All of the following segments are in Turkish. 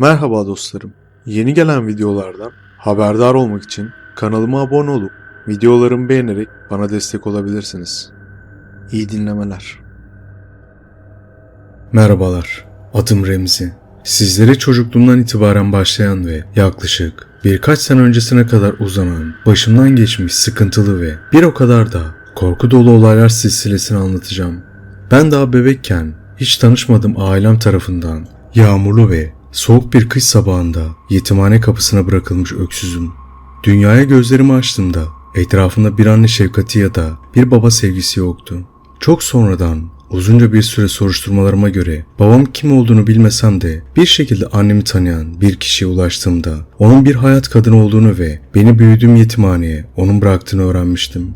Merhaba dostlarım. Yeni gelen videolardan haberdar olmak için kanalıma abone olup videolarımı beğenerek bana destek olabilirsiniz. İyi dinlemeler. Merhabalar. Adım Remzi. Sizlere çocukluğumdan itibaren başlayan ve yaklaşık birkaç sene öncesine kadar uzanan, başımdan geçmiş sıkıntılı ve bir o kadar da korku dolu olaylar silsilesini anlatacağım. Ben daha bebekken hiç tanışmadığım ailem tarafından yağmurlu ve soğuk bir kış sabahında yetimhane kapısına bırakılmış öksüzüm. Dünyaya gözlerimi açtığımda etrafımda bir anne şefkati ya da bir baba sevgisi yoktu. Çok sonradan uzunca bir süre soruşturmalarıma göre babam kim olduğunu bilmesem de bir şekilde annemi tanıyan bir kişiye ulaştığımda onun bir hayat kadını olduğunu ve beni büyüdüğüm yetimhaneye onun bıraktığını öğrenmiştim.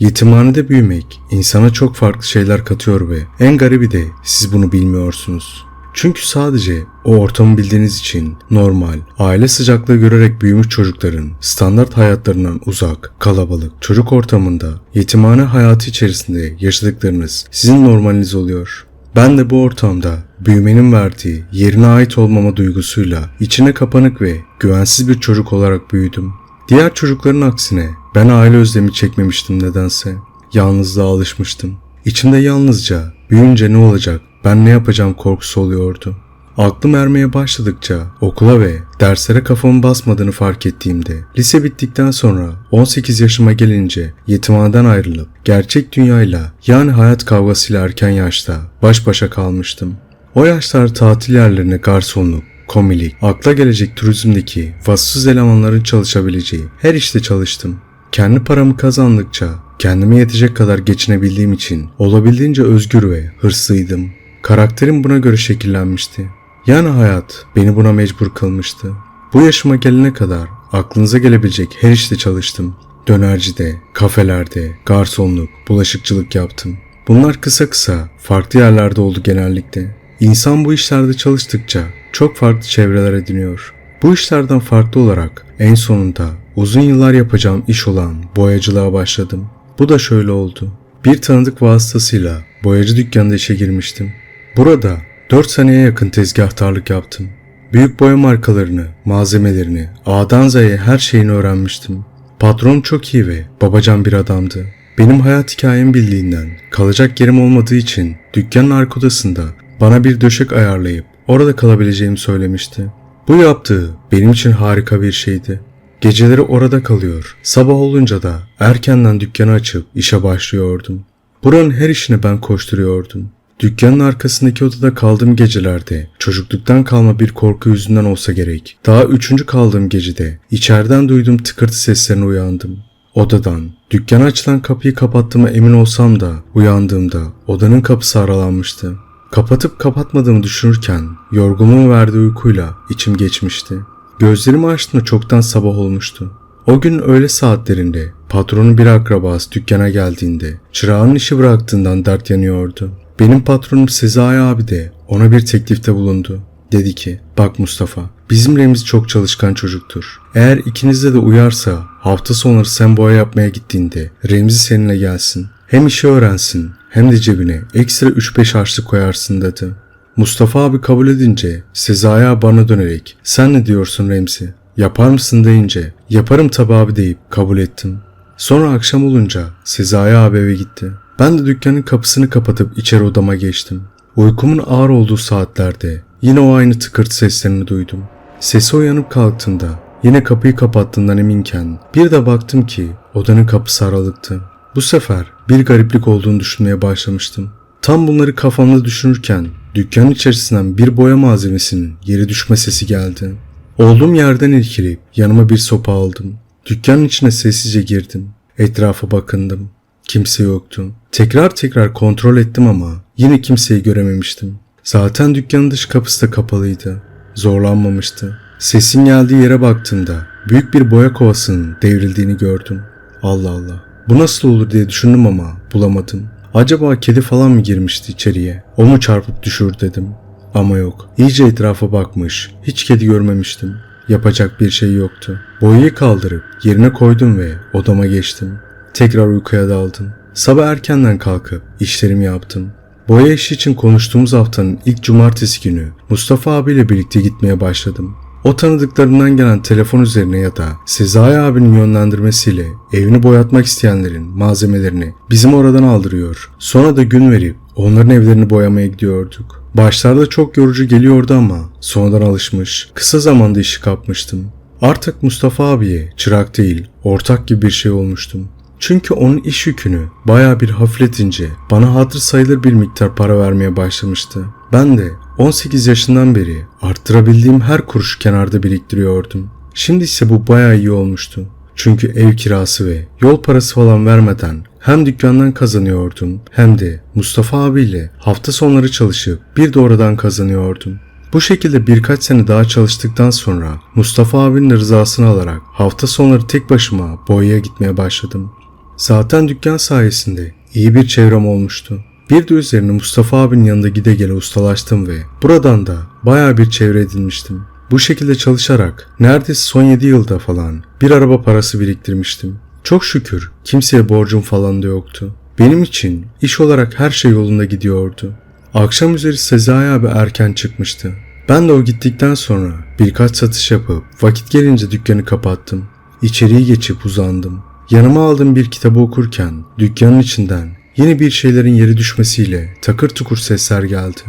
Yetimhanede büyümek insana çok farklı şeyler katıyor ve en garibi de siz bunu bilmiyorsunuz. Çünkü sadece o ortamı bildiğiniz için normal, aile sıcaklığı görerek büyümüş çocukların standart hayatlarından uzak, kalabalık, çocuk ortamında, yetimhane hayatı içerisinde yaşadıklarınız sizin normaliniz oluyor. Ben de bu ortamda büyümenin verdiği yerine ait olmama duygusuyla içine kapanık ve güvensiz bir çocuk olarak büyüdüm. Diğer çocukların aksine ben aile özlemi çekmemiştim nedense. Yalnızlığa alışmıştım. İçimde yalnızca büyüyünce ne olacak, ben ne yapacağım korkusu oluyordu. Aklım ermeye başladıkça okula ve derslere kafamın basmadığını fark ettiğimde lise bittikten sonra 18 yaşıma gelince yetimhaneden ayrılıp gerçek dünyayla yani hayat kavgasıyla erken yaşta baş başa kalmıştım. O yaşlar tatil yerlerine garsonluk, komilik, akla gelecek turizmdeki vasıfsız elemanların çalışabileceği her işte çalıştım. Kendi paramı kazandıkça kendime yetecek kadar geçinebildiğim için olabildiğince özgür ve hırslıydım. Karakterim buna göre şekillenmişti. Yani hayat beni buna mecbur kılmıştı. Bu yaşıma gelene kadar aklınıza gelebilecek her işte çalıştım. Dönercide, kafelerde, garsonluk, bulaşıkçılık yaptım. Bunlar kısa kısa farklı yerlerde oldu genellikle. İnsan bu işlerde çalıştıkça çok farklı çevreler ediniyor. Bu işlerden farklı olarak en sonunda uzun yıllar yapacağım iş olan boyacılığa başladım. Bu da şöyle oldu. Bir tanıdık vasıtasıyla boyacı dükkanında işe girmiştim. Burada 4 seneye yakın tezgahtarlık yaptım. Büyük boya markalarını, malzemelerini, A'dan Z'ye her şeyini öğrenmiştim. Patron çok iyi ve babacan bir adamdı. Benim hayat hikayemi bildiğinden kalacak yerim olmadığı için dükkanın arka odasında bana bir döşek ayarlayıp orada kalabileceğimi söylemişti. Bu yaptığı benim için harika bir şeydi. Geceleri orada kalıyor. Sabah olunca da erkenden dükkanı açıp işe başlıyordum. Buranın her işini ben koşturuyordum. Dükkanın arkasındaki odada kaldığım gecelerde çocukluktan kalma bir korku yüzünden olsa gerek. Daha üçüncü kaldığım gecede içeriden duyduğum tıkırtı seslerine uyandım. Odadan dükkana açılan kapıyı kapattığıma emin olsam da uyandığımda odanın kapısı aralanmıştı. Kapatıp kapatmadığımı düşünürken yorgunluğun verdiği uykuyla içim geçmişti. Gözlerimi açtığımda çoktan sabah olmuştu. O gün öğle saatlerinde patronun bir akrabası dükkana geldiğinde çırağının işi bıraktığından dert yanıyordu. Benim patronum Sezai abi de ona bir teklifte bulundu. Dedi ki bak Mustafa bizim Remzi çok çalışkan çocuktur. Eğer ikinizde de uyarsa hafta sonları sen boya yapmaya gittiğinde Remzi seninle gelsin. Hem işi öğrensin hem de cebine ekstra 3-5 harçlık koyarsın dedi. Mustafa abi kabul edince Sezai abi bana dönerek sen ne diyorsun Remzi? Yapar mısın deyince yaparım tabi abi deyip kabul ettim. Sonra akşam olunca Sezai abi eve gitti. Ben de dükkanın kapısını kapatıp içeri odama geçtim. Uykumun ağır olduğu saatlerde yine o aynı tıkırtı seslerini duydum. Sesi uyanıp kalktığında yine kapıyı kapattığından eminken bir de baktım ki odanın kapısı aralıktı. Bu sefer bir gariplik olduğunu düşünmeye başlamıştım. Tam bunları kafamda düşünürken dükkanın içerisinden bir boya malzemesinin yeri düşme sesi geldi. Olduğum yerden irkilip yanıma bir sopa aldım. Dükkanın içine sessizce girdim. Etrafa bakındım. Kimse yoktu. Tekrar tekrar kontrol ettim ama yine kimseyi görememiştim. Zaten dükkanın dış kapısı da kapalıydı. Zorlanmamıştı. Sesin geldiği yere baktığımda büyük bir boya kovasının devrildiğini gördüm. Allah Allah. Bu nasıl olur diye düşündüm ama bulamadım. Acaba kedi falan mı girmişti içeriye? O mu çarpıp düşür dedim. Ama yok. İyice etrafa bakmış. Hiç kedi görmemiştim. Yapacak bir şey yoktu. Boyayı kaldırıp yerine koydum ve odama geçtim. Tekrar uykuya daldım. Sabah erkenden kalkıp işlerimi yaptım. boya işi için konuştuğumuz haftanın ilk cumartesi günü Mustafa abiyle birlikte gitmeye başladım. O tanıdıklarından gelen telefon üzerine ya da Sezai abinin yönlendirmesiyle evini boyatmak isteyenlerin malzemelerini bizim oradan aldırıyor. Sonra da gün verip onların evlerini boyamaya gidiyorduk. Başlarda çok yorucu geliyordu ama sonradan alışmış, kısa zamanda işi kapmıştım. Artık Mustafa abiye çırak değil, ortak gibi bir şey olmuştum. Çünkü onun iş yükünü baya bir hafifletince bana hatır sayılır bir miktar para vermeye başlamıştı. Ben de 18 yaşından beri arttırabildiğim her kuruşu kenarda biriktiriyordum. Şimdi ise bu baya iyi olmuştu. Çünkü ev kirası ve yol parası falan vermeden hem dükkandan kazanıyordum hem de Mustafa abiyle hafta sonları çalışıp bir de oradan kazanıyordum. Bu şekilde birkaç sene daha çalıştıktan sonra Mustafa abinin rızasını alarak hafta sonları tek başıma boyaya gitmeye başladım. Zaten dükkan sayesinde iyi bir çevrem olmuştu. Bir de üzerine Mustafa abinin yanında gide gele ustalaştım ve buradan da baya bir çevre edinmiştim. Bu şekilde çalışarak neredeyse son 7 yılda falan bir araba parası biriktirmiştim. Çok şükür kimseye borcum falan da yoktu. Benim için iş olarak her şey yolunda gidiyordu. Akşam üzeri Sezai abi erken çıkmıştı. Ben de o gittikten sonra birkaç satış yapıp vakit gelince dükkanı kapattım. İçeriye geçip uzandım. Yanıma aldığım bir kitabı okurken dükkanın içinden yeni bir şeylerin yeri düşmesiyle takır tukur sesler geldi.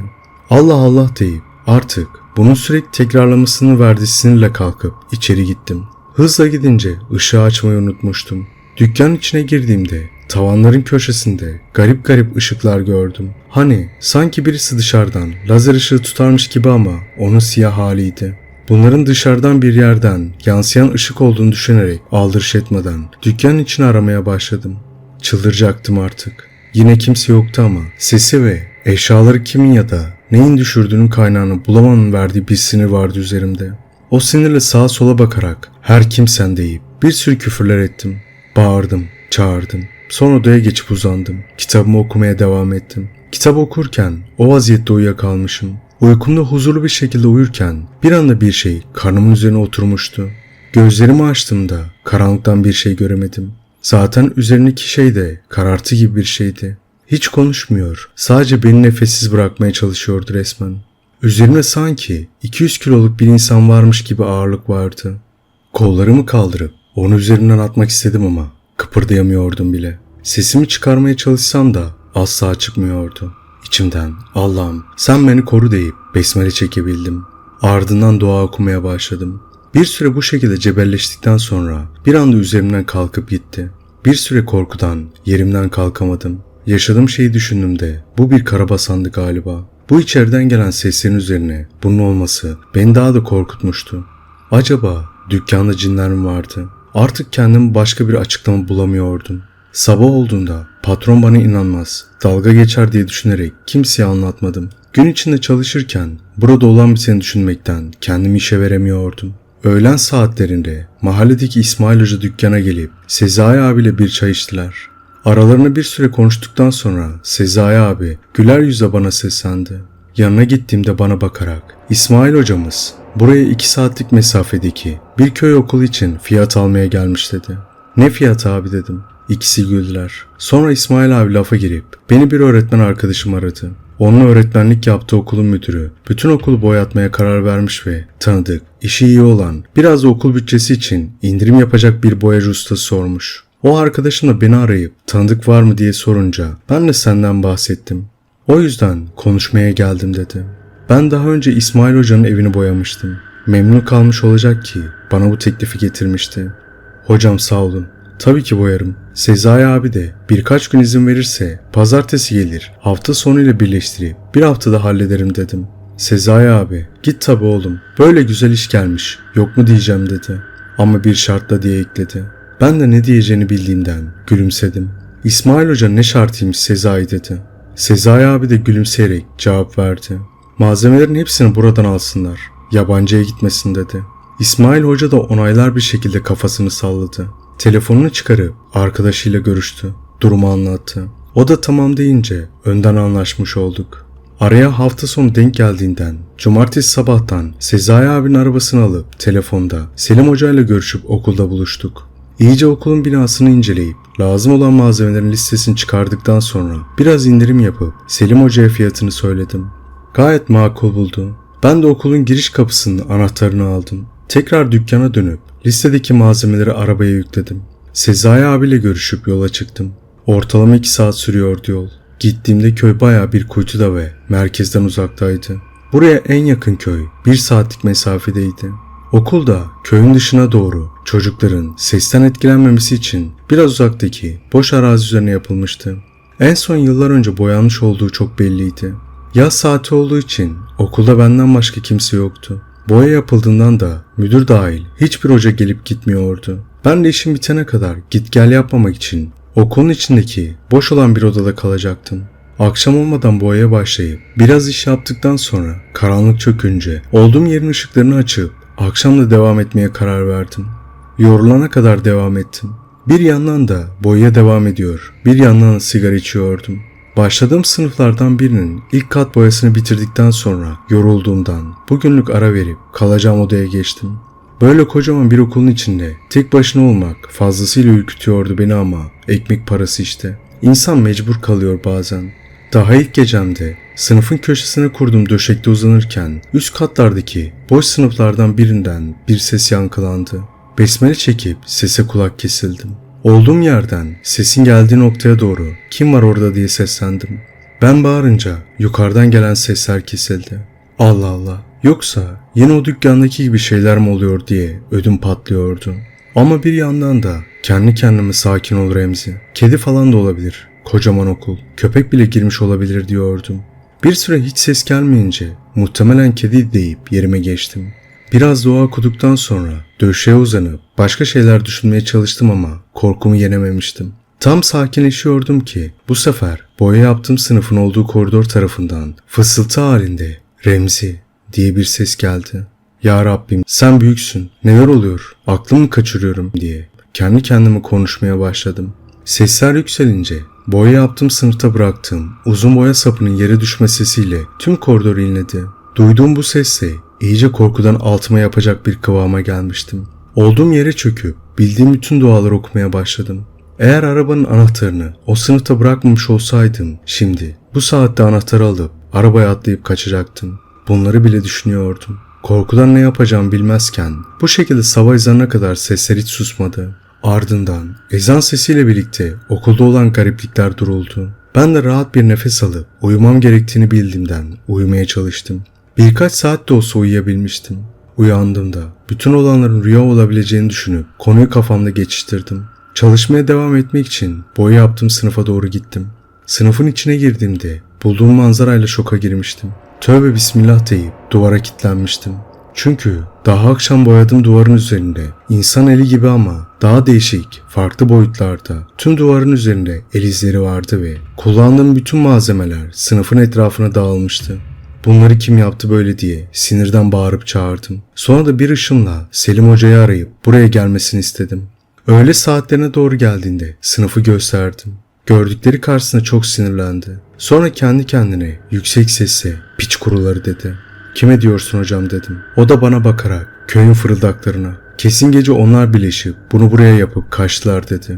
Allah Allah deyip artık bunun sürekli tekrarlamasını verdiği sinirle kalkıp içeri gittim. Hızla gidince ışığı açmayı unutmuştum. Dükkanın içine girdiğimde tavanların köşesinde garip garip ışıklar gördüm. Hani sanki birisi dışarıdan lazer ışığı tutarmış gibi ama onun siyah haliydi. Bunların dışarıdan bir yerden yansıyan ışık olduğunu düşünerek aldırış etmeden dükkanın içini aramaya başladım. Çıldıracaktım artık. Yine kimse yoktu ama sesi ve eşyaları kimin ya da neyin düşürdüğünün kaynağını bulamanın verdiği bir sinir vardı üzerimde. O sinirle sağa sola bakarak her kimsen deyip bir sürü küfürler ettim. Bağırdım, çağırdım. Sonra odaya geçip uzandım. Kitabımı okumaya devam ettim. Kitap okurken o vaziyette uyuyakalmışım. Uykumda huzurlu bir şekilde uyurken bir anda bir şey karnımın üzerine oturmuştu. Gözlerimi açtığımda karanlıktan bir şey göremedim. Zaten üzerindeki şey de karartı gibi bir şeydi. Hiç konuşmuyor, sadece beni nefessiz bırakmaya çalışıyordu resmen. Üzerimde sanki 200 kiloluk bir insan varmış gibi ağırlık vardı. Kollarımı kaldırıp onu üzerinden atmak istedim ama kıpırdayamıyordum bile. Sesimi çıkarmaya çalışsam da asla çıkmıyordu. İçimden Allah'ım sen beni koru deyip besmele çekebildim. Ardından dua okumaya başladım. Bir süre bu şekilde cebelleştikten sonra bir anda üzerimden kalkıp gitti. Bir süre korkudan yerimden kalkamadım. Yaşadığım şeyi düşündüğümde bu bir karabasandı galiba. Bu içeriden gelen seslerin üzerine bunun olması beni daha da korkutmuştu. Acaba dükkanda cinler mi vardı? Artık kendimi başka bir açıklama bulamıyordum. Sabah olduğunda patron bana inanmaz, dalga geçer diye düşünerek kimseye anlatmadım. Gün içinde çalışırken burada olan biteni düşünmekten kendimi işe veremiyordum. Öğlen saatlerinde mahalledeki İsmail Hoca dükkana gelip Sezai abiyle bir çay içtiler. Aralarına bir süre konuştuktan sonra Sezai abi güler yüzle bana seslendi. Yanına gittiğimde bana bakarak İsmail hocamız buraya iki saatlik mesafedeki bir köy okulu için fiyat almaya gelmiş dedi. Ne fiyatı abi dedim. İkisi güldüler. Sonra İsmail abi lafa girip beni bir öğretmen arkadaşım aradı. Onun öğretmenlik yaptığı okulun müdürü bütün okulu boyatmaya karar vermiş ve tanıdık, işi iyi olan, biraz da okul bütçesi için indirim yapacak bir boyacı ustası sormuş. O arkadaşım da beni arayıp tanıdık var mı diye sorunca ben de senden bahsettim. O yüzden konuşmaya geldim dedi. Ben daha önce İsmail Hoca'nın evini boyamıştım. Memnun kalmış olacak ki bana bu teklifi getirmişti. Hocam sağ olun. Tabii ki boyarım. Sezai abi de birkaç gün izin verirse pazartesi gelir hafta sonuyla birleştirip bir haftada hallederim dedim. Sezai abi git tabi oğlum böyle güzel iş gelmiş yok mu diyeceğim dedi. Ama bir şartla diye ekledi. Ben de ne diyeceğini bildiğimden gülümsedim. İsmail Hoca ne şartıymış Sezai dedi. Sezai abi de gülümseyerek cevap verdi. Malzemelerin hepsini buradan alsınlar. Yabancıya gitmesin dedi. İsmail Hoca da onaylar bir şekilde kafasını salladı. Telefonunu çıkarıp arkadaşıyla görüştü. Durumu anlattı. O da tamam deyince önden anlaşmış olduk. Araya hafta sonu denk geldiğinden cumartesi sabahtan Sezai abinin arabasını alıp telefonda Selim Hoca ile görüşüp okulda buluştuk. İyice okulun binasını inceleyip lazım olan malzemelerin listesini çıkardıktan sonra biraz indirim yapıp Selim Hoca'ya fiyatını söyledim. Gayet makul buldu. Ben de okulun giriş kapısının anahtarını aldım. Tekrar dükkana dönüp listedeki malzemeleri arabaya yükledim. Sezai abiyle görüşüp yola çıktım. Ortalama 2 saat sürüyordu yol. Gittiğimde köy baya bir kuytuda ve merkezden uzaktaydı. Buraya en yakın köy 1 saatlik mesafedeydi. Okul da köyün dışına doğru çocukların sesten etkilenmemesi için biraz uzaktaki boş arazi üzerine yapılmıştı. En son yıllar önce boyanmış olduğu çok belliydi. Yaz saati olduğu için okulda benden başka kimse yoktu. Boya yapıldığından da müdür dahil hiçbir hoca gelip gitmiyordu. Ben de işim bitene kadar git gel yapmamak için okulun içindeki boş olan bir odada kalacaktım. Akşam olmadan boyaya başlayıp biraz iş yaptıktan sonra karanlık çökünce olduğum yerin ışıklarını açıp akşam da devam etmeye karar verdim. Yorulana kadar devam ettim. Bir yandan da boyaya devam ediyor, bir yandan da sigara içiyordum. Başladığım sınıflardan birinin ilk kat boyasını bitirdikten sonra yorulduğumdan bugünlük ara verip kalacağım odaya geçtim. Böyle kocaman bir okulun içinde tek başına olmak fazlasıyla ürkütüyordu beni ama ekmek parası işte. İnsan mecbur kalıyor bazen. Daha ilk gecemde sınıfın köşesine kurduğum döşekte uzanırken üst katlardaki boş sınıflardan birinden bir ses yankılandı. Besmele çekip sese kulak kesildim. Olduğum yerden sesin geldiği noktaya doğru kim var orada diye seslendim. Ben bağırınca yukarıdan gelen sesler kesildi. Allah Allah yoksa yine o dükkandaki gibi şeyler mi oluyor diye ödüm patlıyordu. Ama bir yandan da kendi kendime sakin ol Remzi. Kedi falan da olabilir. Kocaman okul. Köpek bile girmiş olabilir diyordum. Bir süre hiç ses gelmeyince muhtemelen kedi deyip yerime geçtim. Biraz dua okuduktan sonra döşeye uzanıp başka şeyler düşünmeye çalıştım ama korkumu yenememiştim. Tam sakinleşiyordum ki bu sefer boya yaptığım sınıfın olduğu koridor tarafından fısıltı halinde Remzi diye bir ses geldi. Ya Rabbim sen büyüksün neler oluyor aklımı kaçırıyorum diye kendi kendime konuşmaya başladım. Sesler yükselince boya yaptığım sınıfta bıraktığım uzun boya sapının yere düşme sesiyle tüm koridor inledi. Duyduğum bu sesle iyice korkudan altıma yapacak bir kıvama gelmiştim. Olduğum yere çöküp bildiğim bütün duaları okumaya başladım. Eğer arabanın anahtarını o sınıfta bırakmamış olsaydım şimdi bu saatte anahtarı alıp arabaya atlayıp kaçacaktım. Bunları bile düşünüyordum. Korkudan ne yapacağımı bilmezken bu şekilde sabah ezanına kadar sesler hiç susmadı. Ardından ezan sesiyle birlikte okulda olan gariplikler duruldu. Ben de rahat bir nefes alıp uyumam gerektiğini bildiğimden uyumaya çalıştım. Birkaç saat de olsa uyuyabilmiştim. Uyandığımda bütün olanların rüya olabileceğini düşünüp konuyu kafamda geçiştirdim. Çalışmaya devam etmek için boya yaptığım sınıfa doğru gittim. Sınıfın içine girdiğimde bulduğum manzarayla şoka girmiştim. Tövbe bismillah deyip duvara kilitlenmiştim. Çünkü daha akşam boyadığım duvarın üzerinde insan eli gibi ama daha değişik, farklı boyutlarda tüm duvarın üzerinde el izleri vardı ve kullandığım bütün malzemeler sınıfın etrafına dağılmıştı. Bunları kim yaptı böyle diye sinirden bağırıp çağırdım. Sonra da bir ışımla Selim Hoca'yı arayıp buraya gelmesini istedim. Öğle saatlerine doğru geldiğinde sınıfı gösterdim. Gördükleri karşısında çok sinirlendi. Sonra kendi kendine yüksek sesle piç kuruları dedi. Kime diyorsun hocam dedim. O da bana bakarak köyün fırıldaklarına. Kesin gece onlar birleşip bunu buraya yapıp kaçtılar dedi.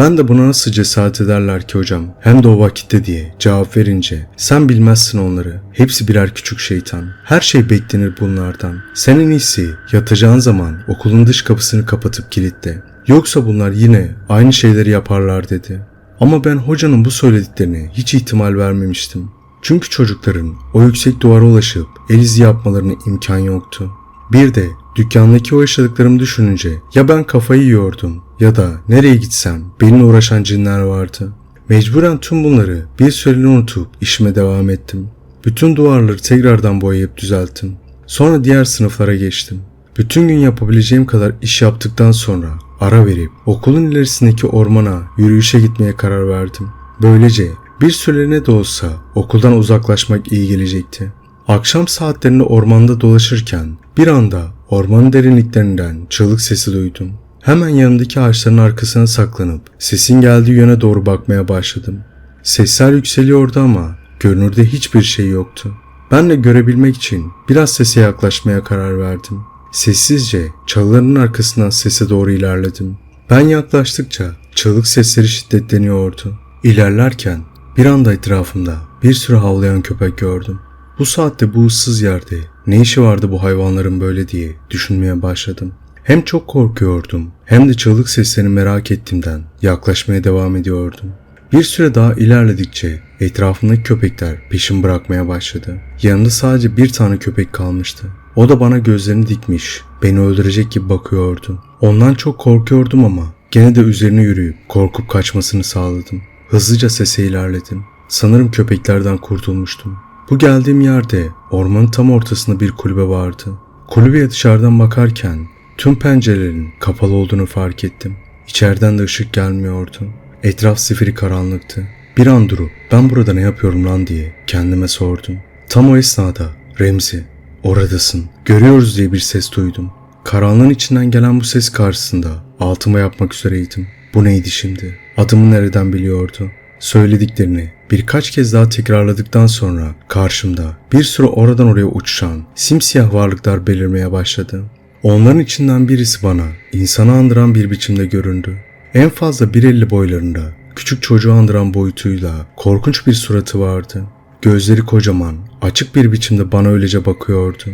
Ben de buna nasıl cesaret ederler ki hocam hem de o vakitte diye cevap verince sen bilmezsin onları. Hepsi birer küçük şeytan. Her şey beklenir bunlardan. Sen en iyisi yatacağın zaman okulun dış kapısını kapatıp kilitle. Yoksa bunlar yine aynı şeyleri yaparlar dedi. Ama ben hocanın bu söylediklerine hiç ihtimal vermemiştim. Çünkü çocukların o yüksek duvara ulaşıp el izi yapmalarına imkan yoktu. Bir de dükkandaki o yaşadıklarımı düşününce ya ben kafayı yiyordum ya da nereye gitsem benimle uğraşan cinler vardı. Mecburen tüm bunları bir süreliğine unutup işime devam ettim. Bütün duvarları tekrardan boyayıp düzelttim. Sonra diğer sınıflara geçtim. Bütün gün yapabileceğim kadar iş yaptıktan sonra ara verip okulun ilerisindeki ormana yürüyüşe gitmeye karar verdim. Böylece bir süreliğine de olsa okuldan uzaklaşmak iyi gelecekti. Akşam saatlerinde ormanda dolaşırken bir anda ormanın derinliklerinden çığlık sesi duydum. Hemen yanındaki ağaçların arkasına saklanıp sesin geldiği yöne doğru bakmaya başladım. Sesler yükseliyordu ama görünürde hiçbir şey yoktu. Ben de görebilmek için biraz sese yaklaşmaya karar verdim. Sessizce çalıların arkasından sese doğru ilerledim. Ben yaklaştıkça çığlık sesleri şiddetleniyordu. İlerlerken bir anda etrafımda bir sürü havlayan köpek gördüm. Bu saatte bu ıssız yerde ne işi vardı bu hayvanların böyle diye düşünmeye başladım. Hem çok korkuyordum hem de çığlık seslerini merak ettiğimden yaklaşmaya devam ediyordum. Bir süre daha ilerledikçe etrafımdaki köpekler peşim bırakmaya başladı. Yanında sadece bir tane köpek kalmıştı. O da bana gözlerini dikmiş, beni öldürecek gibi bakıyordu. Ondan çok korkuyordum ama gene de üzerine yürüyüp korkup kaçmasını sağladım. Hızlıca sese ilerledim. Sanırım köpeklerden kurtulmuştum. Bu geldiğim yerde ormanın tam ortasında bir kulübe vardı. Kulübeye dışarıdan bakarken tüm pencerelerin kapalı olduğunu fark ettim. İçeriden de ışık gelmiyordu. Etraf zifiri karanlıktı. Bir an durup ben burada ne yapıyorum lan diye kendime sordum. Tam o esnada Remzi oradasın görüyoruz diye bir ses duydum. Karanlığın içinden gelen bu ses karşısında altıma yapmak üzereydim. Bu neydi şimdi? Adımı nereden biliyordu? Söylediklerini birkaç kez daha tekrarladıktan sonra karşımda bir sürü oradan oraya uçuşan simsiyah varlıklar belirmeye başladı. Onların içinden birisi bana insanı andıran bir biçimde göründü. En fazla 1.50 boylarında küçük çocuğu andıran boyutuyla korkunç bir suratı vardı. Gözleri kocaman, açık bir biçimde bana öylece bakıyordu.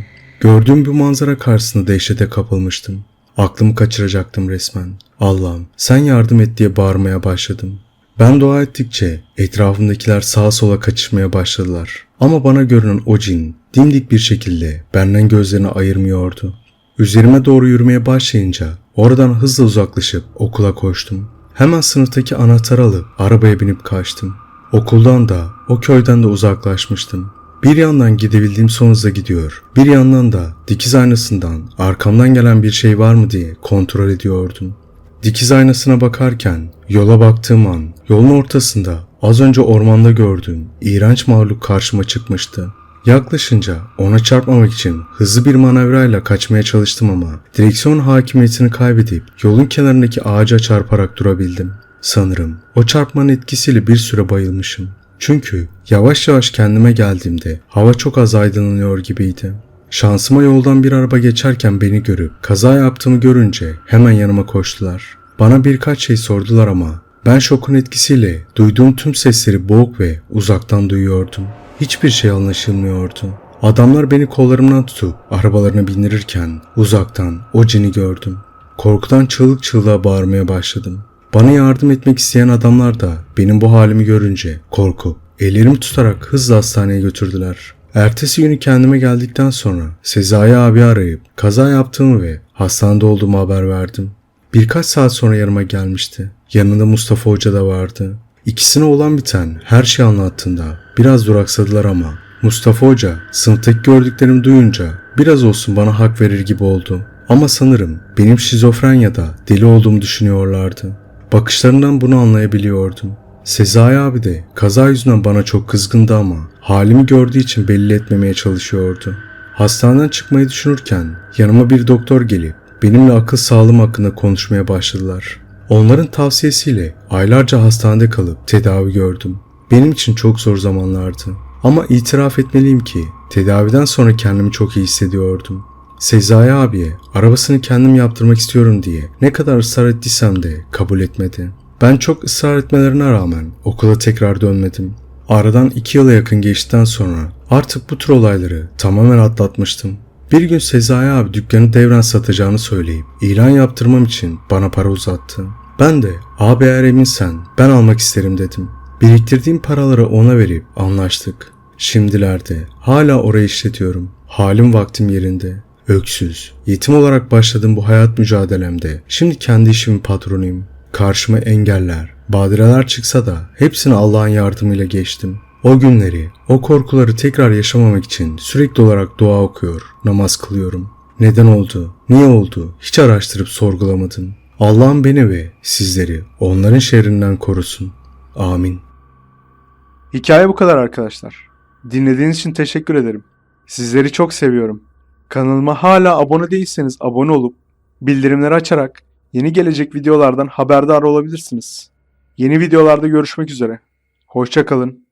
Gördüğüm bu manzara karşısında dehşete kapılmıştım. Aklımı kaçıracaktım resmen. Allah'ım sen yardım et diye bağırmaya başladım. Ben dua ettikçe etrafımdakiler sağa sola kaçışmaya başladılar. Ama bana görünen o cin dimdik bir şekilde benden gözlerini ayırmıyordu. Üzerime doğru yürümeye başlayınca oradan hızla uzaklaşıp okula koştum. Hemen sınıftaki anahtarı alıp arabaya binip kaçtım. Okuldan da o köyden de uzaklaşmıştım. Bir yandan gidebildiğim son hızla gidiyor. Bir yandan da dikiz aynasından arkamdan gelen bir şey var mı diye kontrol ediyordum. Dikiz aynasına bakarken yola baktığım an yolun ortasında az önce ormanda gördüğüm iğrenç mahluk karşıma çıkmıştı. Yaklaşınca ona çarpmamak için hızlı bir manevrayla kaçmaya çalıştım ama direksiyon hakimiyetini kaybedip yolun kenarındaki ağaca çarparak durabildim. Sanırım o çarpmanın etkisiyle bir süre bayılmışım. Çünkü yavaş yavaş kendime geldiğimde hava çok az aydınlanıyor gibiydi. Şansıma yoldan bir araba geçerken beni görüp kaza yaptığımı görünce hemen yanıma koştular. Bana birkaç şey sordular ama ben şokun etkisiyle duyduğum tüm sesleri boğuk ve uzaktan duyuyordum. Hiçbir şey anlaşılmıyordu. Adamlar beni kollarımdan tutup arabalarına bindirirken uzaktan o cini gördüm. Korkudan çığlık çığlığa bağırmaya başladım. Bana yardım etmek isteyen adamlar da benim bu halimi görünce korkup ellerimi tutarak hızla hastaneye götürdüler. Ertesi günü kendime geldikten sonra Sezai abi arayıp kaza yaptığımı ve hastanede olduğumu haber verdim. Birkaç saat sonra yanıma gelmişti. Yanında Mustafa Hoca da vardı. İkisine olan biten her şeyi anlattığında biraz duraksadılar ama Mustafa Hoca sınıftaki gördüklerimi duyunca biraz olsun bana hak verir gibi oldu. Ama sanırım benim şizofren ya da deli olduğumu düşünüyorlardı. Bakışlarından bunu anlayabiliyordum. Sezai abi de kaza yüzünden bana çok kızgındı ama halimi gördüğü için belli etmemeye çalışıyordu. Hastaneden çıkmayı düşünürken yanıma bir doktor gelip benimle akıl sağlığım hakkında konuşmaya başladılar. Onların tavsiyesiyle aylarca hastanede kalıp tedavi gördüm. Benim için çok zor zamanlardı. Ama itiraf etmeliyim ki tedaviden sonra kendimi çok iyi hissediyordum. Sezai abiye arabasını kendim yaptırmak istiyorum diye ne kadar ısrar ettiysem de kabul etmedi. Ben çok ısrar etmelerine rağmen okula tekrar dönmedim. Aradan iki yıla yakın geçtikten sonra artık bu tür olayları tamamen atlatmıştım. Bir gün Sezai abi dükkanı devren satacağını söyleyip ilan yaptırmam için bana para uzattı. Ben de abi eğer eminsen ben almak isterim dedim. Biriktirdiğim paraları ona verip anlaştık. Şimdilerde hala orayı işletiyorum. Halim vaktim yerinde. Öksüz, yetim olarak başladığım bu hayat mücadelemde şimdi kendi işimin patronuyum. Karşıma engeller, badireler çıksa da hepsini Allah'ın yardımıyla geçtim. O günleri, o korkuları tekrar yaşamamak için sürekli olarak dua okuyor, namaz kılıyorum. Neden oldu, niye oldu hiç araştırıp sorgulamadım. Allah'ım beni ve sizleri onların şerrinden korusun. Amin. Hikaye bu kadar arkadaşlar. Dinlediğiniz için teşekkür ederim. Sizleri çok seviyorum. Kanalıma hala abone değilseniz abone olup bildirimleri açarak yeni gelecek videolardan haberdar olabilirsiniz. Yeni videolarda görüşmek üzere. Hoşça kalın.